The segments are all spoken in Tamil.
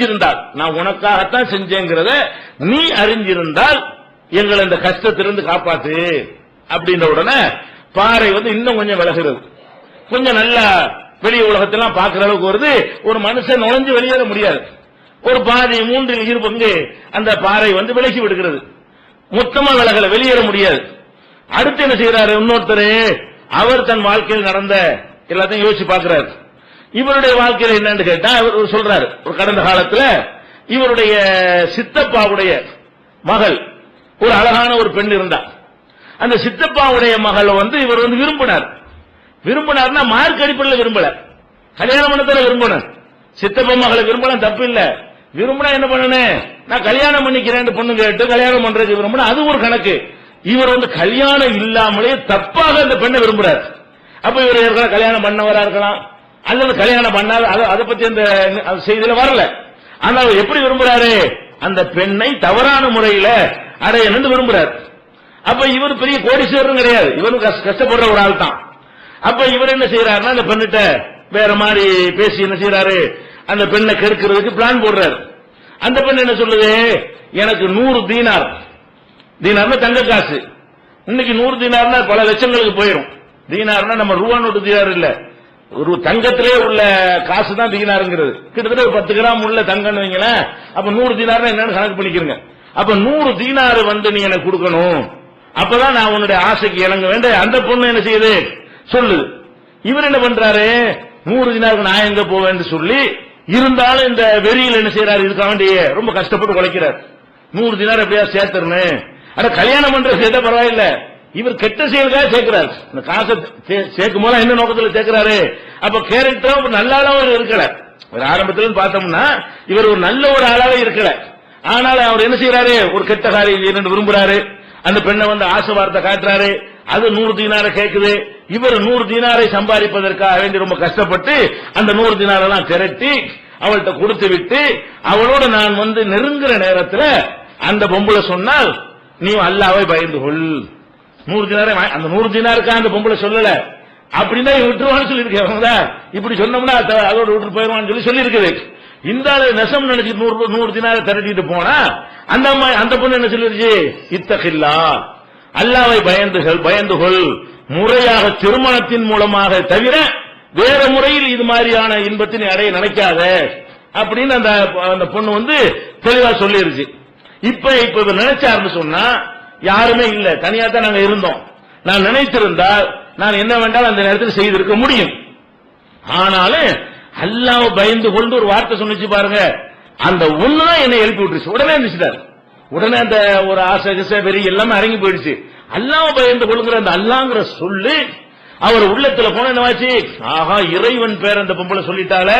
அறிஞ்சிருந்தால். நான் உனக்காகத்தான் செஞ்சேங்கிறத நீ அறிஞ்சிருந்தால் எங்களை இந்த கஷ்டத்திலிருந்து காப்பாத்து. அப்படின்ற உடனே பாறை வந்து இன்னும் கொஞ்சம் விலகிறது கொஞ்சம் நல்லா வெளி உலகத்தெல்லாம் பார்க்கிற அளவுக்கு வருது. ஒரு மனுஷன் நுழைஞ்சு வெளியேற முடியாது. ஒரு பாதி மூன்றில் இரு பங்கு அந்த பாறை வந்து விலகி விடுகிறது. மொத்தமா விலகல வெளியேற முடியாது. அடுத்து என்ன செய்யறாரு இன்னொருத்தர் அவர் தன் வாழ்க்கையில் நடந்த எல்லாத்தையும் யோசிச்சு பார்க்கிறார். இவருடைய வாழ்க்கையில் என்னன்னு கேட்டா அவர் சொல்றாரு. ஒரு கடந்த காலத்துல இவருடைய சித்தப்பாவுடைய மகள் ஒரு அழகான ஒரு பெண் இருந்தார் அந்த சித்தப்பாவுடைய மகளை வந்து இவர் வந்து விரும்பினார். விரும்பினார்னா மார்க் அடிப்படையில் விரும்பல. கல்யாணம் பண்ணத்துல விரும்பணும். சித்தப்பா மகளை விரும்பலாம் தப்பு இல்ல. விரும்பினா என்ன பண்ணணும் நான் கல்யாணம் பண்ணிக்கிறேன் பொண்ணு கேட்டு கல்யாணம் பண்றதுக்கு விரும்பினா அது ஒரு கணக்கு. இவர் வந்து கல்யாணம் இல்லாமலே தப்பாக அந்த பெண்ணை விரும்புறாரு. அப்ப இவர் கல்யாணம் பண்ணவரா இருக்கலாம். அல்லது கல்யாணம் பண்ணாது அது- அதை பத்தி அந்த செய்தியில வரல. ஆனா அவர் எப்படி விரும்புறாரு? அந்த பெண்ணை தவறான முறையில அடையணும்னு விரும்புறாரு. அப்ப இவர் பெரிய கோடீஸ்வரரும் கிடையாது. இவரும் கஷ்ட- கஷ்டப்படுற ஒரு ஆள் தான். அப்ப இவர் என்ன செய்யறாருன்னா அந்த பெண்ணிட்ட வேற மாதிரி பேசி என்ன செய்யறாரு அந்த பெண்ணை கெடுக்கிறதுக்கு பிளான் போடுறாரு. அந்த பெண் என்ன சொல்லுது? எனக்கு நூறு தீனார். தீனார்னா தங்க காசு. இன்னைக்கு நூறு தீனார்னா பல லட்சங்களுக்கு போயிடும் தீனார்னா நம்ம ரூபா நோட்டு தீனார் இல்லை. ஒரு தங்கத்திலே உள்ள காசு தான் தீனாருங்கிறது கிட்டத்தட்ட ஒரு பத்து கிராம் உள்ள தங்கம்னு வைங்களேன். அப்ப நூறு தீனார்னா என்னன்னு கணக்கு பண்ணிக்கிறங்க அப்ப நூறு தீனார் வந்து நீ எனக்கு கொடுக்கணும். அப்பதான் நான் உன்னுடைய ஆசைக்கு இணங்க வேண்டிய அந்த பொண்ணு என்ன செய்யுது? சொல்லுது இவர் என்ன பண்றாரு? நூறு தினாருக்கு நான் எங்க போவேன்னு சொல்லி இருந்தாலும் இந்த வெறியில் என்ன செய்யறாரு இதுக்காக வேண்டிய ரொம்ப கஷ்டப்பட்டு உழைக்கிறார். நூறு தினார் எப்படியா சேர்த்துருன்னு ஆனா கல்யாணம் பண்ற சேர்த்தா பரவாயில்லை. இவர் கெட்ட செயலுக்காக சேர்க்கிறார். இந்த காசை சேர்க்கும் போது என்ன நோக்கத்தில் சேர்க்கிறாரு? அப்ப கேரக்டர் ஒரு நல்ல ஆளாவும் இருக்கல. ஒரு ஆரம்பத்தில் பார்த்தோம்னா இவர் ஒரு நல்ல ஒரு ஆளாவே இருக்கல. ஆனால் அவர் என்ன செய்யறாரு ஒரு கெட்ட காரியம் விரும்புறாரு. அந்த பெண்ணை வந்து ஆசை வார்த்தை காட்டுறாரு. அது நூறு தீனார கேட்குது இவர் நூறு தீனாரை சம்பாதிப்பதற்காக வேண்டி ரொம்ப கஷ்டப்பட்டு அந்த நூறு தீனாரெல்லாம் திரட்டி அவள்கிட்ட கொடுத்து விட்டு அவளோட நான் வந்து நெருங்குற நேரத்தில் அந்த பொம்பளை சொன்னால் நீ அல்லாவை பயந்து கொள். நூறு தினாரே அந்த நூறு தினாருக்கா அந்த பொம்பளை சொல்லல. அப்படின்னா விட்டுருவான்னு சொல்லியிருக்காங்க இப்படி சொன்னோம்னா அதோட விட்டு போயிருவான்னு சொல்லி சொல்லியிருக்குது. இந்த நெசம் நினைச்சு நூறு நூறு தினாரை திரட்டிட்டு போனா அந்த அம்மா அந்த பொண்ணு என்ன சொல்லிருச்சு? இத்தகில்லா. அல்லாவை பயந்துகள் பயந்துகொள் முறையாக திருமணத்தின் மூலமாக தவிர வேற முறையில் இது மாதிரியான இன்பத்தினை அடைய நினைக்காத அப்படின்னு அந்த அந்த பொண்ணு வந்து தெளிவா சொல்லிருச்சு. இப்ப இப்ப நினைச்சாருன்னு சொன்னா யாருமே இல்ல. தனியா தான் நாங்க இருந்தோம். நான் நினைத்திருந்தால் நான் என்ன வேண்டாலும் அந்த நேரத்தில் செய்திருக்க முடியும். ஆனாலும் அல்லாம பயந்து கொண்டு ஒரு வார்த்தை சொன்னிச்சு பாருங்க. அந்த ஒண்ணு என்னை எழுப்பி விட்டுருச்சு. உடனே இருந்துச்சுட்டார் உடனே அந்த ஒரு ஆசை கிசை வெறி எல்லாமே இறங்கி போயிடுச்சு. அல்லாம பயந்து கொள்ளுங்கிற அந்த அல்லாங்கிற சொல்லு அவர் உள்ளத்துல போன என்னவாச்சு? ஆஹா இறைவன் பேர் அந்த பொம்பளை சொல்லிட்டால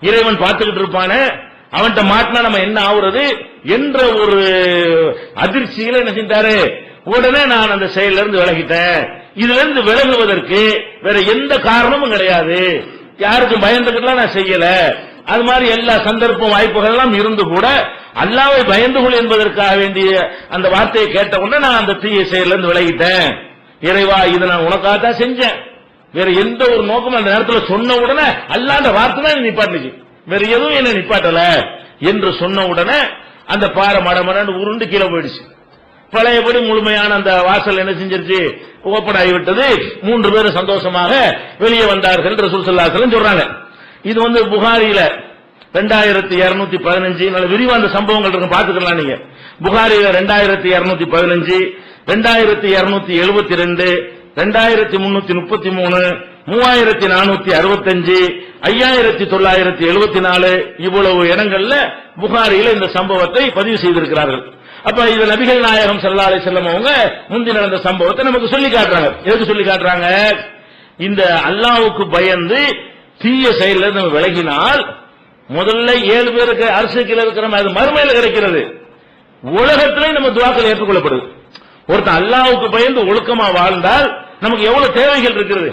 இறைவன் பார்த்துக்கிட்டு இருப்பானே. அவன்கிட்ட மாட்டினா நம்ம என்ன ஆகுறது என்ற ஒரு அதிர்ச்சியில என்ன செஞ்சாரு? உடனே நான் அந்த செயல்ல இருந்து விலகிட்டேன். இதுல இருந்து விலகுவதற்கு வேற எந்த காரணமும் கிடையாது. யாருக்கும் பயந்துக்கிட்டுலாம் நான் செய்யல. அது மாதிரி எல்லா சந்தர்ப்பம் வாய்ப்புகள் எல்லாம் இருந்து கூட அல்லாவை பயந்து கொள் என்பதற்காக வேண்டிய அந்த வார்த்தையை கேட்ட உடனே நான் அந்த தீய செயல்ல இருந்து விலகிட்டேன். இறைவா இதை நான் உனக்காக தான் செஞ்சேன். வேற எந்த ஒரு நோக்கமும் அந்த நேரத்தில் சொன்ன உடனே அல்லாண்ட வார்த்தை தான் என்னை நிப்பாட்டுச்சு வேற எதுவும் என்ன நிப்பாட்டல என்று சொன்ன உடனே அந்த பாறை மடமடன்னு உருண்டு கீழே போயிடுச்சு. பழையபடி முழுமையான அந்த வாசல் என்ன செஞ்சிருச்சு? ஓப்பன் ஆகிவிட்டது மூன்று பேரும் சந்தோஷமாக வெளியே வந்தார்கள் ரசூல் ஸல்லல்லாஹு சொல்றாங்க. இது வந்து புகாரியில ரெண்டாயிரத்தி இருநூத்தி பதினஞ்சு நல்ல விரிவா அந்த சம்பவங்கள் இருக்கு பாத்துக்கலாம் நீங்க. புகாரியில ரெண்டாயிரத்தி இருநூத்தி பதினஞ்சு ரெண்டாயிரத்தி இருநூத்தி எழுபத்தி ரெண்டு ரெண்டாயிரத்தி முன்னூத்தி முப்பத்தி மூணு மூவாயிரத்தி நானூத்தி அறுபத்தஞ்சு ஐயாயிரத்தி தொள்ளாயிரத்தி எழுபத்தி நாலு இவ்வளவு இடங்கள்ல புகாரியில இந்த சம்பவத்தை பதிவு செய்திருக்கிறார்கள். அப்ப இது நபிகள் நாயகம் ஸல்லல்லாஹு அலைஹி வஸல்லம் அவங்க முந்தி நடந்த சம்பவத்தை நமக்கு சொல்லி காட்டுறாங்க. எதுக்கு சொல்லி காட்டுறாங்க? இந்த அல்லாவுக்கு பயந்து தீய செயல நம்ம விலகினால் முதல்ல ஏழு பேருக்கு அரசுக்கில் கீழே இருக்கிற அது மறுமையில கிடைக்கிறது. உலகத்திலே நம்ம துவாக்கள் ஏற்றுக்கொள்ளப்படுது. ஒருத்தன் அல்லாவுக்கு பயந்து ஒழுக்கமா வாழ்ந்தால் நமக்கு எவ்வளவு தேவைகள் இருக்கிறது?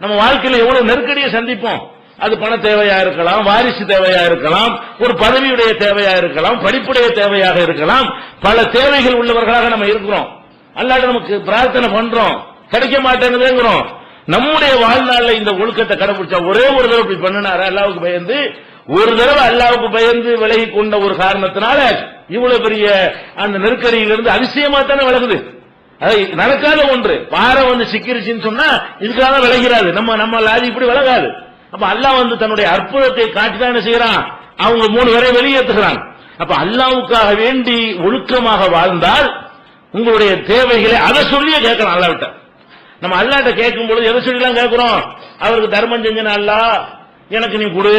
நம்ம வாழ்க்கையில எவ்வளவு நெருக்கடியை சந்திப்போம்? அது பண தேவையா இருக்கலாம் வாரிசு தேவையா இருக்கலாம் ஒரு பதவியுடைய தேவையா இருக்கலாம் படிப்புடைய தேவையாக இருக்கலாம் பல தேவைகள் உள்ளவர்களாக நம்ம இருக்கிறோம். அல்லாட்ட நமக்கு பிரார்த்தனை பண்றோம். கிடைக்க மாட்டேங்குதுங்கிறோம். நம்முடைய வாழ்நாளில் இந்த ஒழுக்கத்தை கடைபிடிச்சா ஒரே ஒரு தடவை இப்படி பண்ணினாரு? அல்லாவுக்கு பயந்து. ஒரு தடவை அல்லாவுக்கு பயந்து விலகி கொண்ட ஒரு காரணத்தினால இவ்வளவு பெரிய அந்த நெருக்கடியிலிருந்து அதிசயமா தானே விலகுது. நடக்காத ஒன்று. பாறை வந்து சிக்கிருச்சுன்னு சொன்னா இதுக்காக விலகிறாது நம்ம நம்ம லாதி இப்படி விலகாது. அப்ப அல்லாஹ் வந்து தன்னுடைய அற்புதத்தை காட்டிதான் என்ன செய்யறான்? அவங்க மூணு பேரை வெளியேற்றுகிறான். அப்ப அல்லாவுக்காக வேண்டி ஒழுக்கமாக வாழ்ந்தால் உங்களுடைய தேவைகளை அதை சொல்லியே கேட்கலாம் அல்லாவிட்ட நம்ம அல்லாட்ட கேட்கும் பொழுது எதை சொல்லிலாம் கேட்கிறோம்? அவருக்கு தர்மம் செஞ்சன அல்லா? எனக்கு நீ கொடு.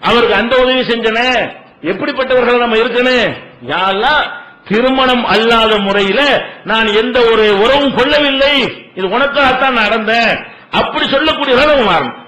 அவருக்கு அந்த உதவி செஞ்சனே? எப்படிப்பட்டவர்கள் நம்ம இருக்கணும்? யாரெல்லாம் திருமணம் அல்லாத முறையில நான் எந்த ஒரு உறவும் கொள்ளவில்லை. இது உனக்காகத்தான் நடந்தேன். அப்படி சொல்லக்கூடிய அளவு மாறணும்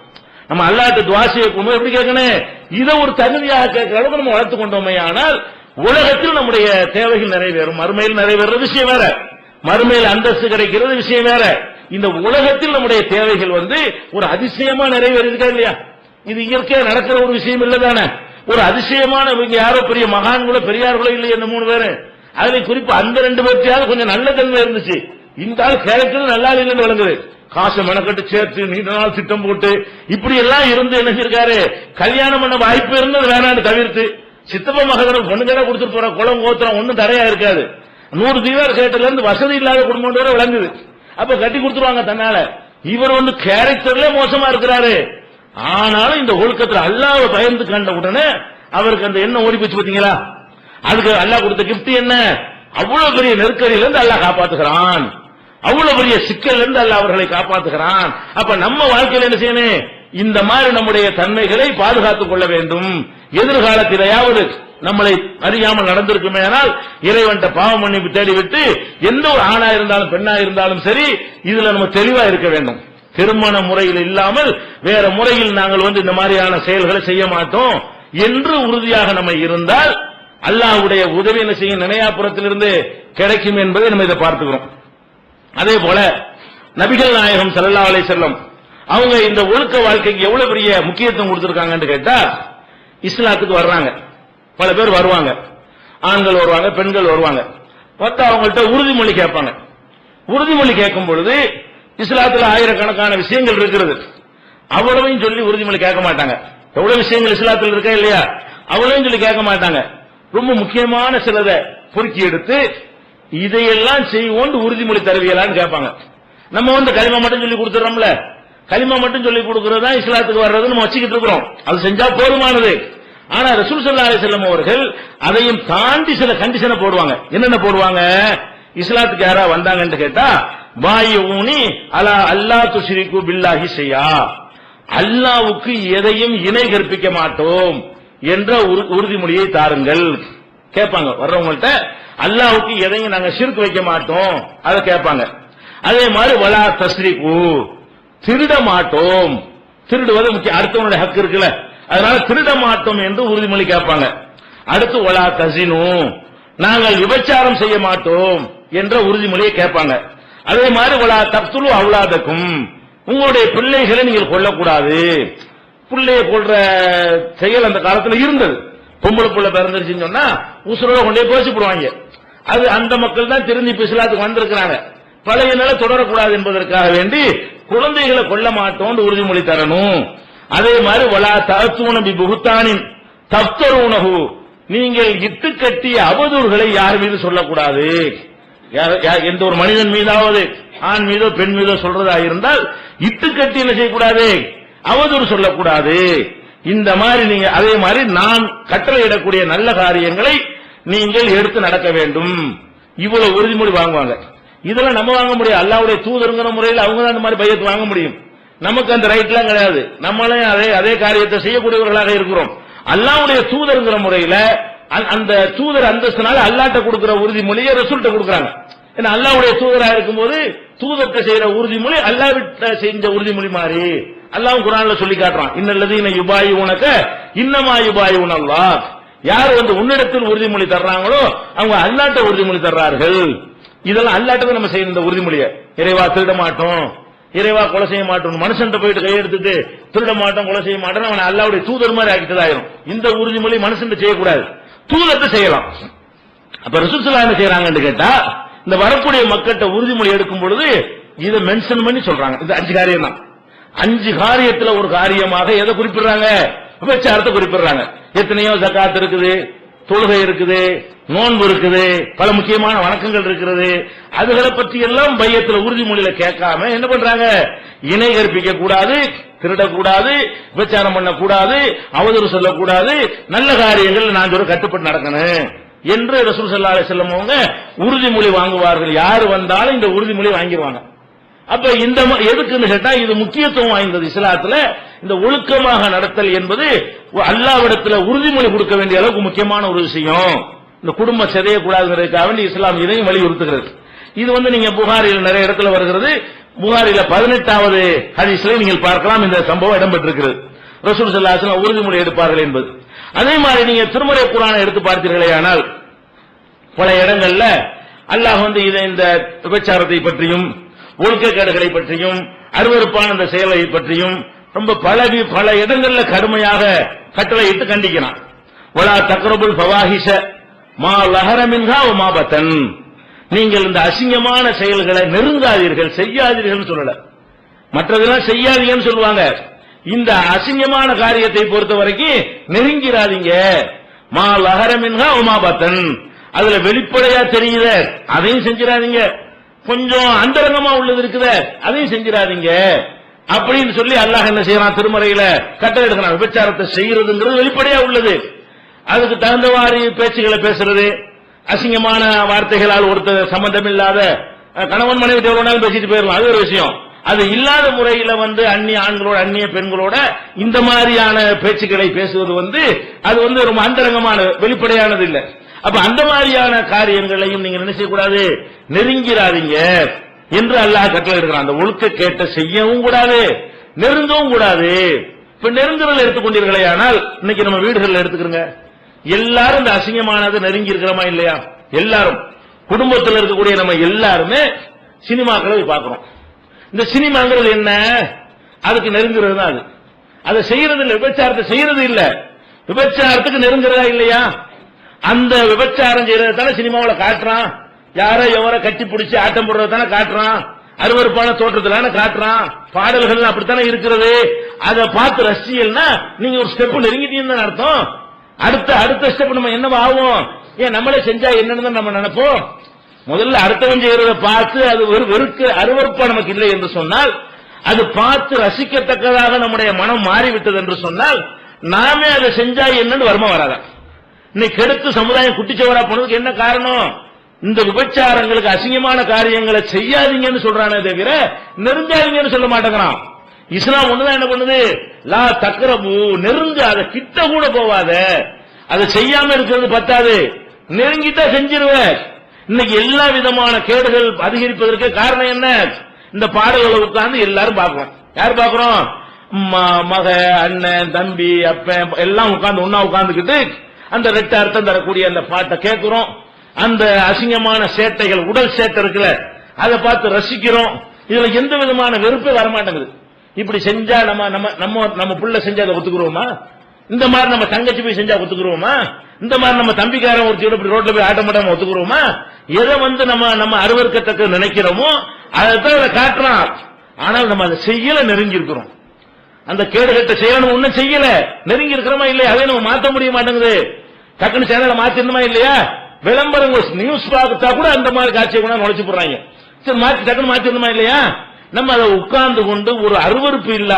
நம்ம அல்லாட்ட துவாசியை கொண்டு எப்படி கேட்கணும்? இதை ஒரு தகுதியாக கேட்கிற அளவுக்கு நம்ம வளர்த்து கொண்டோமே ஆனால் உலகத்தில் நம்முடைய தேவைகள் நிறைவேறும். மறுமையில் நிறைவேறது விஷயம் வேற. மறுமையில் அந்தஸ்து கிடைக்கிறது விஷயம் வேற. இந்த உலகத்தில் நம்முடைய தேவைகள் வந்து ஒரு அதிசயமா நிறைவேறிருக்கா இல்லையா? இது இயற்கையா நடக்கிற ஒரு விஷயம் இல்லதானே? ஒரு அதிசயமான இவங்க யாரோ பெரிய மகான்களோ பெரியார்களோ இல்லை இந்த மூணு பேரு. அதுல குறிப்பு அந்த ரெண்டு பேர்த்தையாவது கொஞ்சம் நல்ல தன்மை இருந்துச்சு. இந்த ஆள் கேரக்டர் நல்லா இல்லைன்னு விளங்குது. காசை மெனக்கட்டு சேர்த்து நீண்ட நாள் திட்டம் போட்டு இப்படி எல்லாம் இருந்து என்ன செய்யிருக்காரு கல்யாணம் பண்ண வாய்ப்பு இருந்தது வேணான்னு தவிர்த்து. சித்தப்ப பொண்ணு தடவை கொடுத்துட்டு போற குளம் கோத்திரம் ஒன்றும் தரையா இருக்காது. நூறு தீவார் கேட்டதுல இருந்து வசதி இல்லாத குடும்பம் வரை விளங்குது. அப்ப கட்டி கொடுத்துருவாங்க தன்னால. இவர் வந்து கேரக்டர்ல மோசமா இருக்கிறாரு. ஆனாலும் இந்த ஒழுக்கத்தில் அல்லாவை பயந்து கண்ட உடனே அவருக்கு அந்த எண்ணம் ஓடி போச்சு பாத்தீங்களா? அதுக்கு அல்லாஹ் கொடுத்த கிப்ட் என்ன? அவ்வளவு பெரிய நெருக்கடியில இருந்து அல்லாஹ் காப்பாத்துகிறான். அவ்வளவு பெரிய சிக்கல் இருந்து அல்லாஹ் அவர்களை காப்பாத்துகிறான். அப்ப நம்ம வாழ்க்கையில என்ன செய்யணும்? இந்த மாதிரி நம்முடைய தன்மைகளை பாதுகாத்துக் கொள்ள வேண்டும். எதிர்காலத்திலேயாவது நம்மளை அறியாமல் நடந்திருக்குமே ஆனால் இறைவன்ட்ட பாவம் மன்னிப்பு தேடிவிட்டு எந்த ஒரு ஆணா இருந்தாலும் பெண்ணா இருந்தாலும் சரி இதுல நம்ம தெளிவா இருக்க வேண்டும். திருமண முறையில் இல்லாமல் வேற முறையில் நாங்கள் வந்து இந்த மாதிரியான செயல்களை செய்ய மாட்டோம். என்று உறுதியாக நம்ம இருந்தால் அல்லாஹ்வுடைய உதவி என்ன செய்யும்? நினையாபுரத்திலிருந்து கிடைக்கும் என்பதை நம்ம இதை பார்த்துக்கிறோம். அதே போல நபிகள் நாயகம் சல்லா அலை செல்லம் அவங்க இந்த ஒழுக்க வாழ்க்கைக்கு எவ்வளவு பெரிய முக்கியத்துவம் கொடுத்திருக்காங்கன்னு கேட்டா இஸ்லாத்துக்கு வர்றாங்க. பல பேர் வருவாங்க. ஆண்கள் வருவாங்க பெண்கள் வருவாங்க. பார்த்தா அவங்கள்ட்ட உறுதிமொழி கேட்பாங்க. உறுதிமொழி கேட்கும் பொழுது இஸ்லாத்துல ஆயிரக்கணக்கான விஷயங்கள் இருக்கிறது. அவ்வளவையும் சொல்லி உறுதிமொழி கேட்க மாட்டாங்க. எவ்வளவு விஷயங்கள் இஸ்லாத்தில் இருக்கா இல்லையா? அவ்வளவையும் சொல்லி கேட்க மாட்டாங்க. ரொம்ப முக்கியமான சிலதை பொறுக்கி எடுத்து இதையெல்லாம் செய்வோம் உறுதிமொழி தருவியலான்னு கேட்பாங்க. நம்ம வந்து களிமா மட்டும் சொல்லி கொடுத்துறோம்ல. களிமா மட்டும் சொல்லி கொடுக்கறது தான் இஸ்லாத்துக்கு வர்றது நம்ம வச்சுக்கிட்டு இருக்கிறோம். அது செஞ்சா போதுமானது. ஆனா ரசூல் சல்லா அலைஹி அவர்கள் அதையும் தாண்டி சில கண்டிஷனை போடுவாங்க. என்னென்ன போடுவாங்க? இஸ்லாத்துக்கு யாரா வந்தாங்கன்னு கேட்டா ஊனி அலா அல்லா துஷிரிக்கு பில்லாஹி செய்யா அல்லாவுக்கு எதையும் இணை கற்பிக்க மாட்டோம். என்ற உறுதிமொழியை தாருங்கள். கேட்பாங்க. வர்றவங்கள்ட்ட அல்லாவுக்கு எதையும் நாங்க சிறுக்கு வைக்க மாட்டோம். அதை கேட்பாங்க. அதே மாதிரி வலா தஸ்ரீபு திருட மாட்டோம். திருடுவது முக்கியம் அடுத்தவனுடைய ஹக்கு இருக்குல்ல. அதனால திருட மாட்டோம் என்று உறுதிமொழி கேட்பாங்க. அடுத்து ஒலா தசினு நாங்கள் விபச்சாரம் செய்ய மாட்டோம். என்ற உறுதிமொழியை கேட்பாங்க. அதே மாதிரி ஒலா தப்துலு அவுலாதக்கும். உங்களுடைய பிள்ளைகளை நீங்கள் கொல்லக்கூடாது. பிள்ளைய கொள்ற செயல் அந்த காலத்துல இருந்தது. பொம்பளை பிள்ளை பிறந்துருச்சுன்னு சொன்னா உசுரோட கொண்டே பேசி போடுவாங்க அது அந்த மக்கள் தான் திருந்தி பிசிலாத்துக்கு வந்திருக்கிறாங்க. பழைய நிலை தொடரக்கூடாது என்பதற்காக வேண்டி குழந்தைகளை கொல்ல மாட்டோம்னு உறுதிமொழி தரணும். அதே மாதிரி வலா தத்துவனபி புகுத்தானின் தப்தர் உணவு நீங்கள் இட்டு கட்டிய அவதூறுகளை யார் மீது சொல்லக்கூடாது? எந்த ஒரு மனிதன் மீதாவது ஆண் மீதோ பெண் மீதோ சொல்றதா இருந்தால் இட்டு கட்டி என்ன செய்யக்கூடாது? அவதூறு சொல்லக்கூடாது. இந்த மாதிரி நீங்க அதே மாதிரி நான் கட்டளையிடக்கூடிய நல்ல காரியங்களை நீங்கள் எடுத்து நடக்க வேண்டும். இவ்வளவு உறுதிமொழி வாங்குவாங்க. இதெல்லாம் நம்ம வாங்க முடியும் அல்லாவுடைய தூதருங்கிற முறையில் அவங்க தான் அந்த மாதிரி பையத்து வாங்க முடியும். நமக்கு அந்த ரைட்லாம் கிடையாது. நம்மளே அதே அதே காரியத்தை செய்யக்கூடியவர்களாக இருக்கிறோம். அல்லாவுடைய தூதருங்கிற முறையில அந்த- அந்த தூதர் அந்தஸ்தினால அல்லாட்ட கொடுக்கிற உறுதிமொழியை ரிசல்ட்டை கொடுக்குறாங்க. ஏன்னா அல்லாவுடைய தூதரா இருக்கும்போது தூதர்கிட்ட செய்யற உறுதிமொழி அல்லாவிட்ட செஞ்ச உறுதிமொழி மாதிரி. அல்லாஹ் குரான்ல சொல்லி காட்டுறான். இன்னல்லதீன யுபாயி உனக்க இன்னமா யுபாயி உனல்லாஹ் யார் வந்து உன்னிடத்தில் உறுதிமொழி தர்றாங்களோ அவங்க அல்லாட்ட உறுதிமொழி தர்றார்கள். இதெல்லாம் அல்லாட்ட நம்ம செய்யணும் இந்த உறுதிமொழியை. இறைவா திருட மாட்டோம். இறைவா கொலை செய்ய மாட்டோம் மனுஷன் போயிட்டு கையெடுத்துட்டு திருட மாட்டோம் கொலை செய்ய மாட்டோம் அவனை அல்லாவுடைய தூதர் மாதிரி ஆகிட்டதாயிரும் இந்த உறுதிமொழி மனுஷன் செய்யக்கூடாது. தூதத்தை செய்யலாம். அப்ப ரசூலுல்லாஹ் என்ன செய்யறாங்கன்னு கேட்டா இந்த வரக்கூடிய மக்கள்கிட்ட உறுதிமொழி எடுக்கும் பொழுது இதை மென்ஷன் பண்ணி சொல்றாங்க. இது அஞ்சு காரியம் தான். அஞ்சு காரியத்துல ஒரு காரியமாக எதை குறிப்பிடுறாங்க? விபச்சாரத்தை குறிப்பிடுறாங்க. எத்தனையோ ஜக்காத் இருக்குது தொழுகை இருக்குது நோன்பு இருக்குது பல முக்கியமான வணக்கங்கள் இருக்கிறது. அதுகளை பற்றி எல்லாம் பையத்தில் உறுதிமொழியில கேட்காம என்ன பண்றாங்க? இணை கற்பிக்க கூடாது திருடக்கூடாது விபச்சாரம் பண்ணக்கூடாது அவதூறு சொல்லக்கூடாது நல்ல காரியங்கள் நான் சொல்ல கட்டுப்பட்டு நடக்கணும் என்று ரசூல் ஸல்லல்லாஹு அலைஹி அவங்க உறுதிமொழி வாங்குவார்கள். யார் வந்தாலும் இந்த உறுதிமொழி வாங்கிடுவாங்க. அப்ப இந்த ம- எதுக்குன்னு கேட்டா இது முக்கியத்துவம் வாய்ந்தது இஸ்லாத்துல. இந்த ஒழுக்கமாக நடத்தல் என்பது அல்லாவிடத்துல உறுதிமொழி கொடுக்க வேண்டிய அளவுக்கு முக்கியமான ஒரு விஷயம். இந்த குடும்பம் சிதையக்கூடாதுங்கிறதுக்காக வேண்டி இஸ்லாம் இதையும் வலியுறுத்துகிறது. இது வந்து நீங்க புகாரில் நிறைய இடத்துல வருகிறது. புகாரில பதினெட்டாவது ஹதீஸ்ல நீங்கள் பார்க்கலாம். இந்த சம்பவம் இடம்பெற்றிருக்கிறது. ரசூல் சல்லாசன் உறுதிமொழி எடுப்பார்கள் என்பது. அதே மாதிரி நீங்க திருமறை குரானை எடுத்து பார்த்தீர்களே ஆனால் பல இடங்கள்ல அல்லாஹ் வந்து இதை இந்த விபச்சாரத்தை பற்றியும் ஒழுக்கக்கேடுகளை பற்றியும் அருவருப்பான இந்த செயலை பற்றியும் ரொம்ப பல பல இடங்கள்ல கடுமையாக கட்டளையிட்டு கண்டிக்கிறான். ஒலா தக்ரபுல் பவாஹிஷ மா லஹரமின்ஹா மா நீங்கள் இந்த அசிங்கமான செயல்களை நெருங்காதீர்கள் செய்யாதீர்கள் சொல்லல. மற்றதெல்லாம் செய்யாதீங்கன்னு சொல்லுவாங்க. இந்த அசிங்கமான காரியத்தை பொறுத்த வரைக்கும் நெருங்கிறாதீங்க. மா லஹரமின்ஹா உமாபத்தன் அதுல வெளிப்படையா தெரியுத அதையும் செஞ்சிடாதீங்க. கொஞ்சம் அந்தரங்கமா உள்ளது இருக்குத அதையும் செஞ்சிடாதீங்க. அப்படின்னு சொல்லி அல்லாஹ் என்ன செய்யறான்? திருமறையில கட்டளை எடுக்கிறான். விபச்சாரத்தை செய்யறதுங்கிறது வெளிப்படையா உள்ளது. அதுக்கு தகுந்தவாறு பேச்சுகளை பேசுறது அசிங்கமான வார்த்தைகளால் ஒருத்தர் சம்பந்தம் இல்லாத கணவன் மனைவி எவ்வளவு பேசிட்டு போயிடலாம். அது ஒரு விஷயம். அது இல்லாத முறையில வந்து அந்நிய ஆண்களோட அந்நிய பெண்களோட இந்த மாதிரியான பேச்சுக்களை பேசுவது வந்து அது வந்து ரொம்ப அந்தரங்கமான வெளிப்படையானது இல்லை. அப்ப அந்த மாதிரியான காரியங்களையும் நீங்க என்ன கூடாது நெருங்கிறாதீங்க. என்று அல்லாஹ் கட்டளை எடுக்கிறான். அந்த ஒழுக்க கேட்ட செய்யவும் கூடாது நெருங்கவும் கூடாது. இப்ப நெருங்குதல் எடுத்துக்கொண்டீர்களே ஆனால் இன்னைக்கு நம்ம வீடுகளில் எடுத்துக்கிறோங்க. எல்லாரும் இந்த அசிங்கமானது நெருங்கி இருக்கிறோமா இல்லையா? எல்லாரும். குடும்பத்தில் இருக்கக்கூடிய நம்ம எல்லாருமே சினிமாக்களை பார்க்கிறோம். இந்த சினிமாங்கிறது என்ன? அதுக்கு நெருங்குறது தான் அது. அதை செய்யறது இல்ல விபச்சாரத்தை செய்யறது இல்ல. விபச்சாரத்துக்கு நெருங்குறதா இல்லையா? அந்த விபச்சாரம் செய்யறது தானே சினிமாவில் காட்டுறான். யாரோ எவரோ கட்டி பிடிச்சி ஆட்டம் போடுறது தானே காட்டுறான். அருவருப்பான தோற்றத்திலான காட்டுறான். பாடல்கள் அப்படித்தானே இருக்கிறது. அதை பார்த்து ரசிச்சீங்கன்னா நீங்க ஒரு ஸ்டெப் நெருங்கிட்டீங்கன்னு அர்த்தம். அடுத்த அடுத்த ஸ்டெப் நம்ம என்னவா ஆகும் ஏன் நம்மளே செஞ்சா என்னன்னு தான் நம்ம நினைப்போம்? முதல்ல அடுத்தவன் செய்யறத பார்த்து அது ஒரு வெறுக்க அருவறுப்பா நமக்கு இல்லை என்று சொன்னால் அது பார்த்து ரசிக்கத்தக்கதாக நம்முடைய மனம் மாறிவிட்டது என்று சொன்னால் நாமே அதை செஞ்சா என்னன்னு வருமா வராதான் இன்னைக்கு எடுத்து சமுதாயம் குட்டிச்சவரா போனதுக்கு என்ன காரணம்? இந்த விபச்சாரங்களுக்கு அசிங்கமான காரியங்களை செய்யாதீங்கன்னு சொல்றானே தவிர நெருங்காதீங்கன்னு சொல்ல மாட்டேங்கிறான். இஸ்லாம் ஒண்ணுதான் என்ன பண்ணுது? லா தக்கரபு நெருங்க அதை கிட்ட கூட போவாத. அதை செய்யாம இருக்கிறது பத்தாது. நெருங்கிட்டா செஞ்சிருவ. இன்னைக்கு எல்லா விதமான கேடுகள் அதிகரிப்பதற்கு காரணம் என்ன? இந்த பாடல்களை உட்கார்ந்து எல்லாரும் பாக்குறோம் யார் பாக்குறோம் ம- மக அண்ணன் தம்பி அப்பன் எல்லாம் உட்கார்ந்து ஒன்னா உட்கார்ந்துக்கிட்டு அந்த ரெட்ட அர்த்தம் தரக்கூடிய அந்த பாட்டை கேட்கிறோம் அந்த அசிங்கமான சேட்டைகள் உடல் சேட்டை இருக்குல்ல அதை பார்த்து ரசிக்கிறோம். இதுல எந்த விதமான வெறுப்பே வரமாட்டேங்குது. இப்படி செஞ்சா நம்ம நம்ம நம்ம நம்ம புள்ள செஞ்சா அதை ஒத்துக்குறோமா இந்த மாதிரி நம்ம தங்கச்சி போய் செஞ்சா ஒத்துக்குறோமா இந்த மாதிரி நம்ம தம்பிக்காரன் ஒரு இப்படி ரோட்ல போய் ஆட்டமாட்டாம ஒத்துக்குறோமா எதை வந்து நம்ம நம்ம அருவருக்கத்தக்க நினைக்கிறோமோ அதைத்தான் அதை காட்டுறான். ஆனால் நம்ம அதை செய்யல நெருங்கி இருக்கிறோம் அந்த கேடுகட்ட செய்யணும் ஒன்னும் செய்யல. நெருங்கி இருக்கிறோமா இல்லையா? அதை நம்ம மாற்ற முடிய மாட்டேங்குது. டக்குனு சேனலை மாத்திருந்தோமா இல்லையா? விளம்பரம் நியூஸ் பார்த்தா கூட அந்த மாதிரி காட்சியை கூட நுழைச்சு போடுறாங்க. சரி மாத்தி டக்குனு மாத்திருந்தோமா இல்லையா? நம்ம அதை உட்கார்ந்து கொண்டு ஒரு அருவருப்பு இல்ல